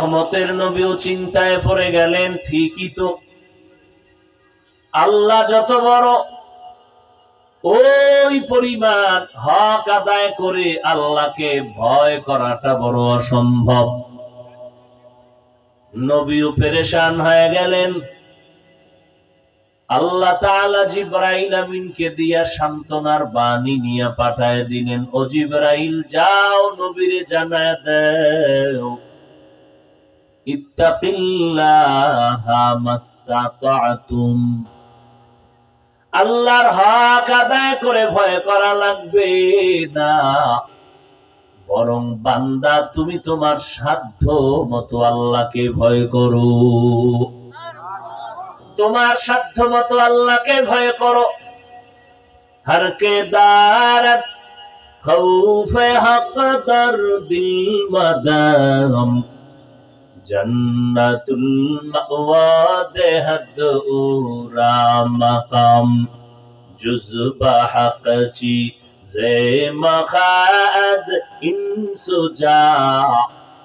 রহমতের নবীও চিন্তায় পড়ে গেলেন, ঠিকই তো। আল্লাহ যত বড়, ওই পরিমাণ হক আদায় করে আল্লাহকে ভয় করাটা বড় অসম্ভব। নবীও পেরেশান হয়ে গেলেন। আল্লাহ জিব্রাইল আমিনকে দিয়া সান্ত্বনার বাণী নিয়ে পাঠায় দিলেন, ও জিব্রাইল, যাও নবীরে জানায় দেও। আল্লাহর হক আদায় করে ভয় করা লাগবে না। বরং বান্দা, তুমি তোমার সাধ্য মতো আল্লাহকে ভয় করো। তোমার সাধ্য মতো আল্লাহকে ভয় করো। হর কে দারত খৌফে হক দর দিল মদম। জন্নতুল জে মখাজ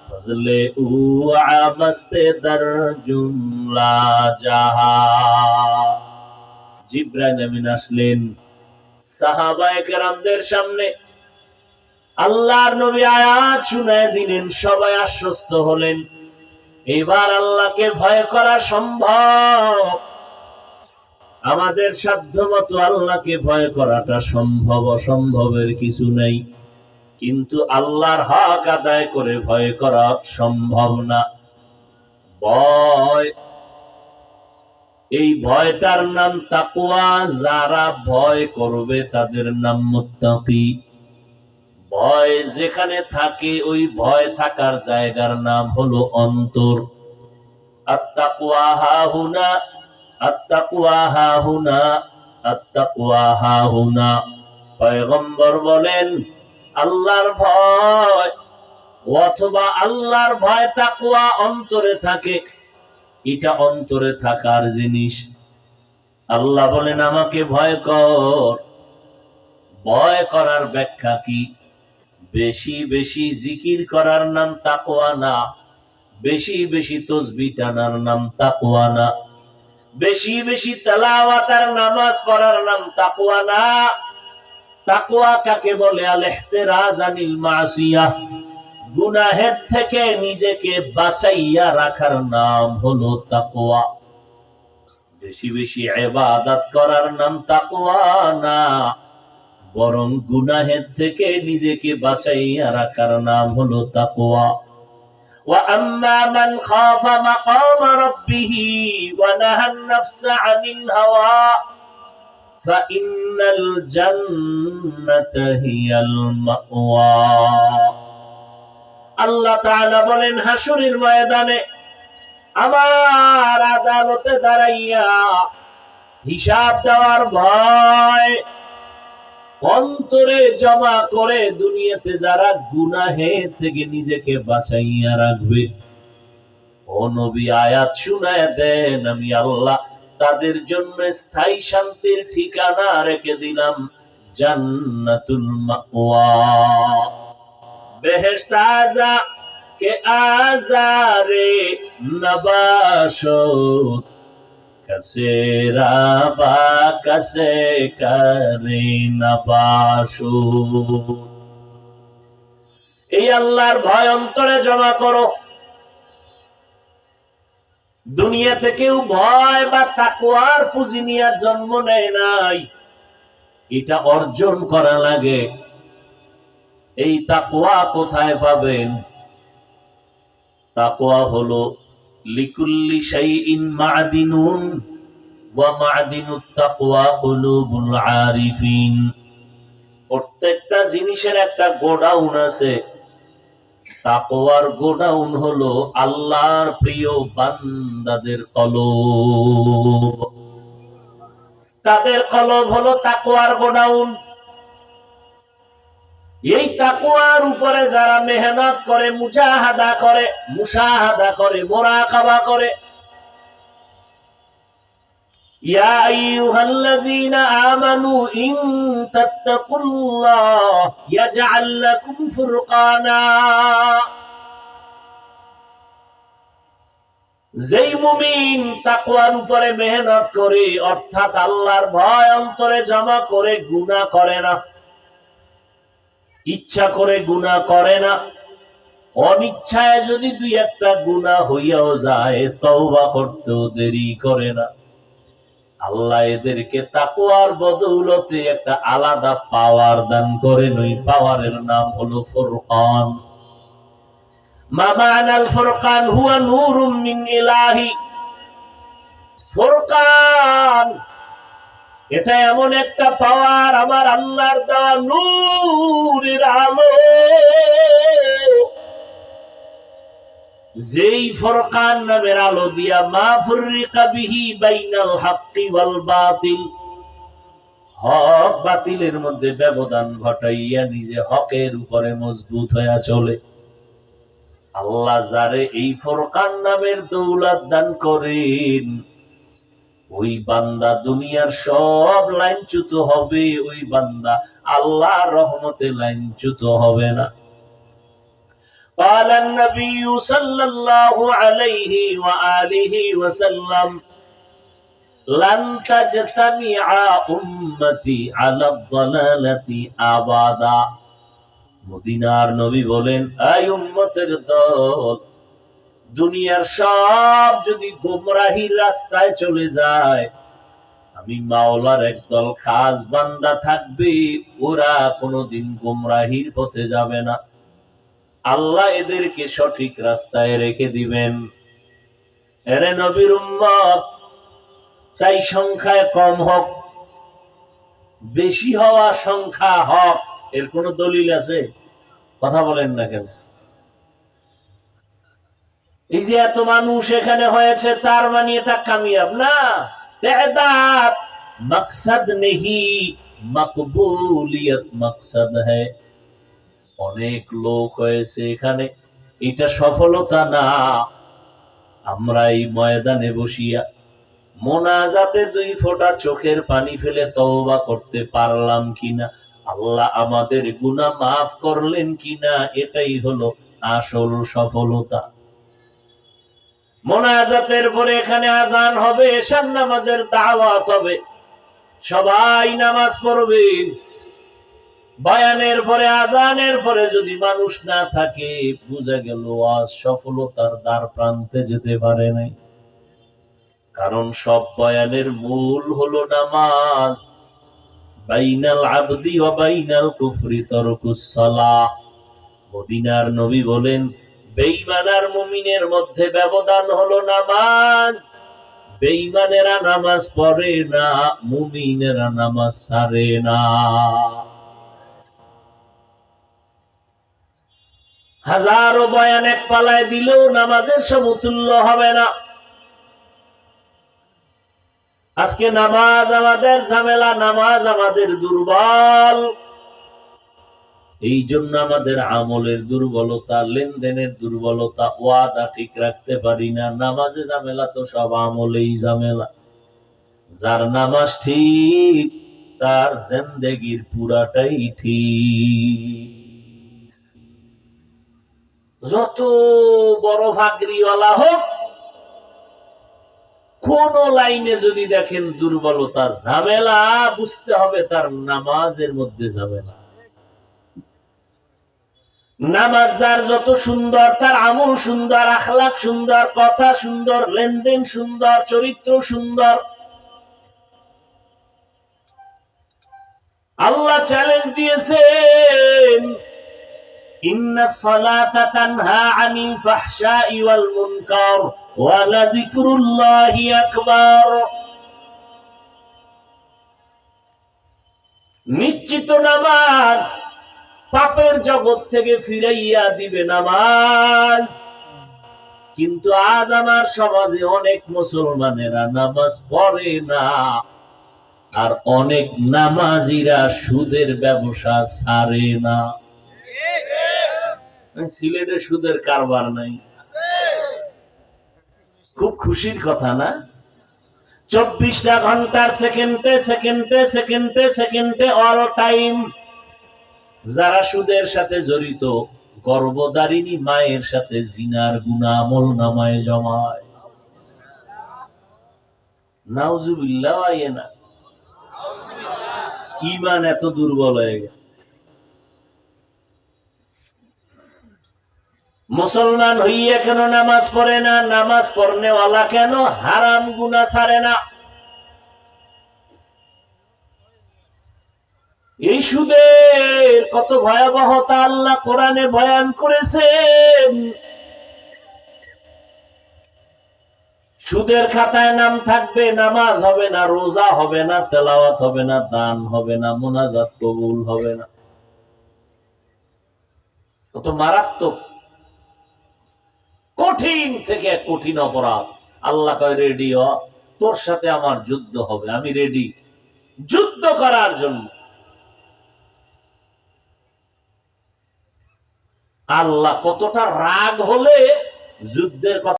ফজলে দর জুমলা জাহা। জিব্রাইল আমিন আসলেন সাহাবায়ে কেরামদের সামনে। আল্লাহর নবী আয়াত শুনায় দিলেন, সবাই আশ্বস্ত হলেন। এবার আল্লাহকে ভয় করা সম্ভব। আমাদের সাধ্য মতো আল্লাহকে ভয় করাটা সম্ভব, অসম্ভবের কিছু নেই। কিন্তু আল্লাহর হক আদায় করে ভয় করা সম্ভব না। ভয়। এই ভয়টার নাম তাকুয়া যারা ভয় করবে তাদের নাম মুত্তাকি। ভয় যেখানে থাকে, ওই ভয় থাকার জায়গার নাম হলো অন্তর। আত্তাকুয়া হাহুনা আত্তাকুয়া হাহুনা আত্তাকুয়া হাহুনা পয়গম্বর বলেন, আল্লাহর ভয়, অথবা আল্লাহর ভয় তাকুয়া অন্তরে থাকে, এটা অন্তরে থাকার জিনিস। আল্লাহ বলেন, আমাকে ভয় কর। ভয় করার ব্যাখ্যা কি? বেশি বেশি জিকির করার নাম তাকোয়া না। বেশি বেশি তসবি টানার নাম তাকোয়া না। বেশি বেশি তেলাওয়াতার নামাজ পড়ার নাম তাকোয়া না। তাকোয়া কাকে বলে? আল ইহতিরাজ মাসিয়া। গুনাহের থেকে নিজেকে বাঁচাইয়া রাখার নাম হলো তাকোয়া বেশি বেশি ইবাদত করার নাম তাকোয়া না। বরং গুনাহের থেকে নিজেকে বাঁচাইয়া রাখার নাম হলো তাকোয়া وأما من خاف مقام ربه ونهى النفس عن الهوى فإن الجنة هي المأوى আল্লাহ তাআলা বলেন হাসুরের ময়দানে আমার আদালতে দাঁড়াইয়া হিসাব দেওয়ার ভয় অন্তরে জমা করে দুনিয়াতে যারা গুনাহে থেকে নিজেকে বাঁচাইয়া রাখবে। ও নবী, আয়াত শুনায় দেন, আমি আল্লাহ তাদের জন্য স্থায়ী শান্তির ঠিকানা রেখে দিলাম। জান্নাতুল মাওয়া। বেহেশত কে আজারে নবাশত কসে রাবা কসে করে নবাশু এই আল্লাহর ভয় অন্তরে জমা করো। দুনিয়াতে কেউ ভয় বা তাকুয়ার পুঁজি নিয়ে জন্ম নেয় নাই। এটা অর্জন করা লাগে। এই তাকুয়া কোথায় পাবেন? তাকুয়া হলো লিকুল্লি শাইইন মাদিনুন ওয়া মাদিনুত তাকওয়া কুলুবুল আরিফিন। প্রত্যেকটা জিনিসের একটা গোডাউন আছে। তাকওয়ার গোডাউন হলো আল্লাহর প্রিয় বান্দাদের কলব। তাদের কলব হলো তাকওয়ার গোডাউন। এই তাকুয়ার উপরে যারা মেহনত করে, মুজাহাদা করে মুসাহাদা করে মোরা খাবা করে উপরে মেহনত করে, অর্থাৎ আল্লাহর ভয় অন্তরে জমা করে গুণা করে না। ইচ্ছা করে গুনাহ করে না। অনিচ্ছায় যদি দুই একটা গুনাহ হইয়াও যায়, তওবা করতেও দেরি করে না। আল্লাহ এদেরকে তাকওয়ার বদৌলতে একটা আলাদা পাওয়ার দান করেন ওই পাওয়ারের নাম হলো ফুরকান। মা মানাল ফুরকান হুয়া নূরুম মিন ইলাহি। ফুরকান এটা এমন একটা পাওয়ার আমার আল্লাহর দেওয়া নূরের আলো। যেই ফরকান নামের আলো দিয়া মা ফুররিকা বিহি বাইনাল হাক্কি ওয়াল বাতিল। হক বাতিলের মধ্যে ব্যবধান ঘটাইয়া নিজে হকের উপরে মজবুত হইয়া চলে। আল্লাহ যারে এই ফরকান নামের দৌলত দান করেন ওই বান্দা দুনিয়ার সব লাইনচ্যুত হবে ওই বান্দা আল্লাহ রহমতে লাইনচ্যুত হবে না قال النبي صلى الله عليه وآله وسلم لن تجتمع أمتي على الضلالة أبدا মদিনার নবী বলেন এই উম্মতের দল দুনিয়ার সব যদি গোমরাহির রাস্তায় চলে যায়, আমি মাওলার একদল খাস বান্দা থাকবে, ওরা কোনোদিন গোমরাহির পথে যাবে না। আল্লাহ এদেরকে সঠিক রাস্তায় রেখে দিবেন। এরে নবীর উম্মত, চাই সংখ্যায় কম হোক, বেশি হওয়া সংখ্যা হক, এর কোন দলিল আছে? কথা বলেন না কেন? এই যে এত মানুষ এখানে হয়েছে, তার মানে এটা কামিয়াব না। মকসদ নেহি, মকবুলিয়ত মকসদ হ্যায় অনেক লোক হয়েছে এখানে, এটা সফলতা না। আমরা এই ময়দানে বসিয়া মোনাজাতে দুই ফোঁটা চোখের পানি ফেলে তওবা করতে পারলাম কিনা, আল্লাহ আমাদের গুনাহ মাফ করলেন কিনা, এটাই হলো আসল সফলতা। মোনাজাতের পরে এখানে আজান হবে, এশার নামাজের দাওয়াত হবে। সবাই নামাজ পড়বে। বয়ানের পরে, আজানের পরে যদি মানুষ না থাকে, বুঝা গেল আজ সফলতার দ্বার প্রান্তে যেতে পারে নাই। কারণ সব বয়ানের মূল হলো নামাজ। বাইনাল আবদি ও বাইনাল কুফরি তরকুস মদিনার নবী বলেন বেঈমান আর মুমিনের মধ্যে ব্যবধান হলো নামাজ। বেঈমানেরা নামাজ পড়ে না, মুমিনেরা নামাজ সারে না। হাজারো বয়ান এক পালায় দিলেও নামাজের সমতুল্য হবে না। আজকে নামাজ আমাদের ঝামেলা, নামাজ আমাদের দুর্বল। এই জন্য আমাদের আমলের দুর্বলতা, লেনদেনের দুর্বলতা ওয়াদা ঠিক রাখতে পারি না। নামাজে ঝামেলা তো সব আমলেই ঝামেলা। যার নামাজ ঠিক, তার জিন্দেগির পুরাটাই ঠিক। যত বড় ভাগরিওয়ালা হোক, কোন লাইনে যদি দেখেন দুর্বলতা, ঝামেলা, বুঝতে হবে তার নামাজের মধ্যে ঝামেলা। নামাজ যার যত সুন্দর, তার আমল সুন্দর আখলাখ সুন্দর, কথা সুন্দর, লেনদেন সুন্দর, চরিত্র সুন্দর। আল্লাহ চ্যালেঞ্জ দিয়েছেন, ইন্না তানহা নিশ্চিত নামাজ পাপের জগৎ থেকে ফিরাইয়া দিবে নামাজ। কিন্তু আজ আমার সমাজে অনেক মুসলমানেরা নামাজ পড়ে না। আর অনেক নামাজিরা সুদের ব্যবসা ছাড়ে না। সিলেটে সুদের কারবার নাই। খুব খুশির কথা না? চব্বিশটা ঘণ্টার সেকেন্ডে সেকেন্ডে সেকেন্ডে সেকেন্ডে অল টাইম যারা সুদের সাথে জড়িত গর্ভদারিণী মায়ের সাথে জিনার গুণামল নামায় জমায়। ইমান এত দুর্বল হয়ে গেছে। মুসলমান হইয়া কেন নামাজ পড়ে না? নামাজ পড়নেওয়ালা কেন হারাম গুনা ছাড়ে না? এই সুদের কত ভয়াবহতা আল্লাহ কোরআনে বয়ান করেছেন। সুদের খাতায় নাম থাকবে, নামাজ হবে না, রোজা হবে না, তেলাওয়াত হবে না, দান হবে না, মোনাজাত কবুল হবে না। কত মারাত্মক, কঠিন থেকে কঠিন অপরাধ। আল্লাহ কয়, রেডি হ, তোর সাথে আমার যুদ্ধ হবে, আমি রেডি। যুদ্ধ করার জন্য আল্লাহ কতটা রাগ হলে যুদ্ধের কথা